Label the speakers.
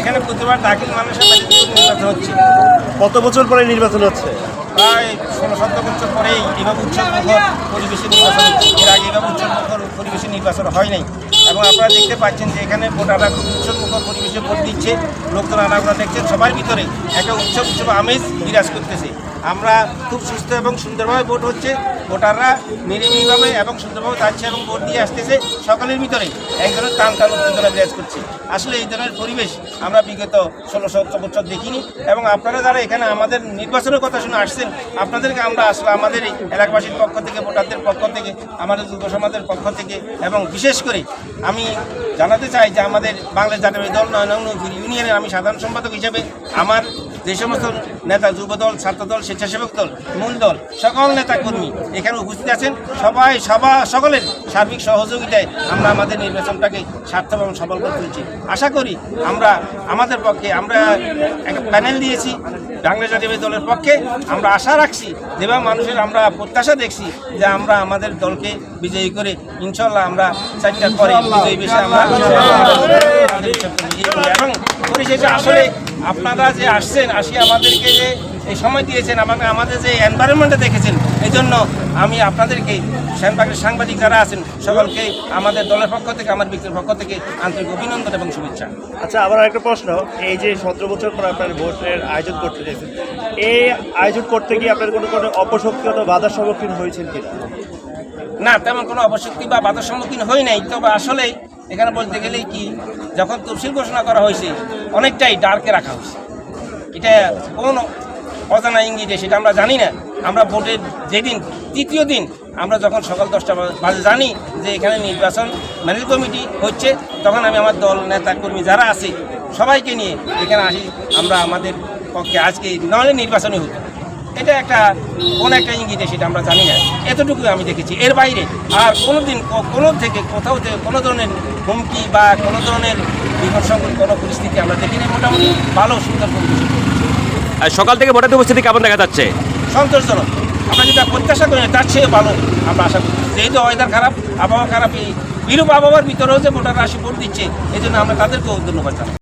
Speaker 1: এখানে প্রতিবার দাখিল মানুষের নির্বাচন হচ্ছে।
Speaker 2: কত বছর পরে নির্বাচন হচ্ছে?
Speaker 1: প্রায় ষোলো সতেরো বছর পরেই এভাবে উৎসব মুখর পরিবেশে নির্বাচন হচ্ছে। এর আগে এভাবে উৎসবমুখর পরিবেশে নির্বাচন হয় নাই এবং আপনারা দেখতে পাচ্ছেন যে এখানে ভোটাররা খুব উৎসব মুখর পরিবেশে ভোট দিচ্ছে লোকজন আনাগোনা দেখছেন, সবার ভিতরে একটা উৎসব উৎসব আমেজ বিরাজ করতেছে। আমরা খুব সুস্থ এবং সুন্দরভাবে ভোট হচ্ছে, ভোটাররা নিরিবিলিভাবে এবং সুন্দরভাবে যাচ্ছে এবং ভোট দিয়ে আসতেছে, সকালের ভিতরে এক ধরনের টান টান উত্তেজনা বিরাজ করছে। আসলে এই ধরনের পরিবেশ আমরা বিগত ষোলো সতেরো বছর দেখিনি এবং আপনারা যারা এখানে আমাদের নির্বাচনের কথা শুনে আসছেন, আপনাদেরকে আমরা আসলে আমাদের এই এলাকাবাসীর পক্ষ থেকে, ভোটারদের পক্ষ থেকে, আমাদের যুব সমাজের পক্ষ থেকে এবং বিশেষ করে আমি জানাতে চাই যে আমাদের বাংলাদেশ জাতীয় দল নয়নং ইউনিয়নের আমি সাধারণ সম্পাদক হিসেবে, আমার যে সমস্ত নেতা, যুব দল, ছাত্র দল, স্বেচ্ছাসেবক দল, মূল দল, সকল নেতা কর্মী এখানে উপস্থিত আছেন। সবাই, সবা, সকলের সার্বিক সহযোগিতায় আমরা আমাদের নির্বাচনটাকে সার্থক এবং সফল করে তুলছি। আশা করি আমরা, আমাদের পক্ষে আমরা একটা প্যানেল দিয়েছি বাংলাদেশ জাতীয় দলের পক্ষে। আমরা আশা রাখছি, যেভাবে মানুষের আমরা প্রত্যাশা দেখছি যে আমরা আমাদের দলকে বিজয়ী করে ইনশাল্লাহ আমরা চারটার পরে বিজয়ী বেশি আমরা এবং পরিশেষে আসলে আপনারা যে আসছেন আসি আমাদেরকে যে এই সময় দিয়েছেন আমাকে আমাদের যে এনভায়রনমেন্টে দেখেছেন এই জন্য আমি আপনাদেরকে শ্যানবাগের সাংবাদিক যারা আছেন সকলকে আমাদের দলের পক্ষ থেকে আমার ব্যক্তির পক্ষ থেকে আন্তরিক অভিনন্দন এবং শুভেচ্ছা।
Speaker 2: আচ্ছা আবার একটা প্রশ্ন। এই যে সতেরো বছর পর আপনার ভোটের আয়োজন করতে চাইছেন এই আয়োজন করতে গিয়ে আপনার কোনো কোনো অপশক্তি অথবা বাধার সম্মুখীন হয়েছেন কিনা?
Speaker 1: না তেমন কোনো অবশক্তি বা বাধার সম্মুখীন হই নাই তবে আসলে এখানে বলতে গেলেই কি, যখন তফসিল ঘোষণা করা হয়েছে, অনেকটাই ডার্কে রাখা হয়েছে। এটা কোন অজানা ইঙ্গিতে সেটা আমরা জানি না। আমরা ভোটের যেদিন, তৃতীয় দিন, আমরা যখন সকাল দশটা বাজে জানি যে এখানে নির্বাচন ম্যানেজ কমিটি হচ্ছে, তখন আমি আমার দল, নেতা, কর্মী যারা আছে, সবাইকে নিয়ে এখানে আসি। আমরা আমাদের পক্ষে আজকে নাহলে নির্বাচনই হতো। এটা একটা কোন একটা ইঙ্গিতে সেটা আমরা জানি না। এতটুকু আমি দেখেছি। এর বাইরে আর কোনো দিন কোনো থেকে কোথাও থেকে কোনো ধরনের হুমকি বা কোনো ধরনের বিপদসংকুল কোনো পরিস্থিতি আমরা দেখিনি মোটামুটি ভালো সুন্দর পরিবেশ।
Speaker 3: আর সকাল থেকে ভোটার উপস্থিতি কেমন দেখা যাচ্ছে?
Speaker 1: সন্তোষজনক। আমরা যেটা প্রত্যাশা করি তার চেয়ে ভালো আমরা আশা করি। যেহেতু ওয়েদার খারাপ আবহাওয়া খারাপ এই বিরূপ আবহাওয়ার ভিতরেও যে ভোটাররা আসি ভোট দিচ্ছে এই জন্য আমরা তাদেরকেও ধন্যবাদ জানাই।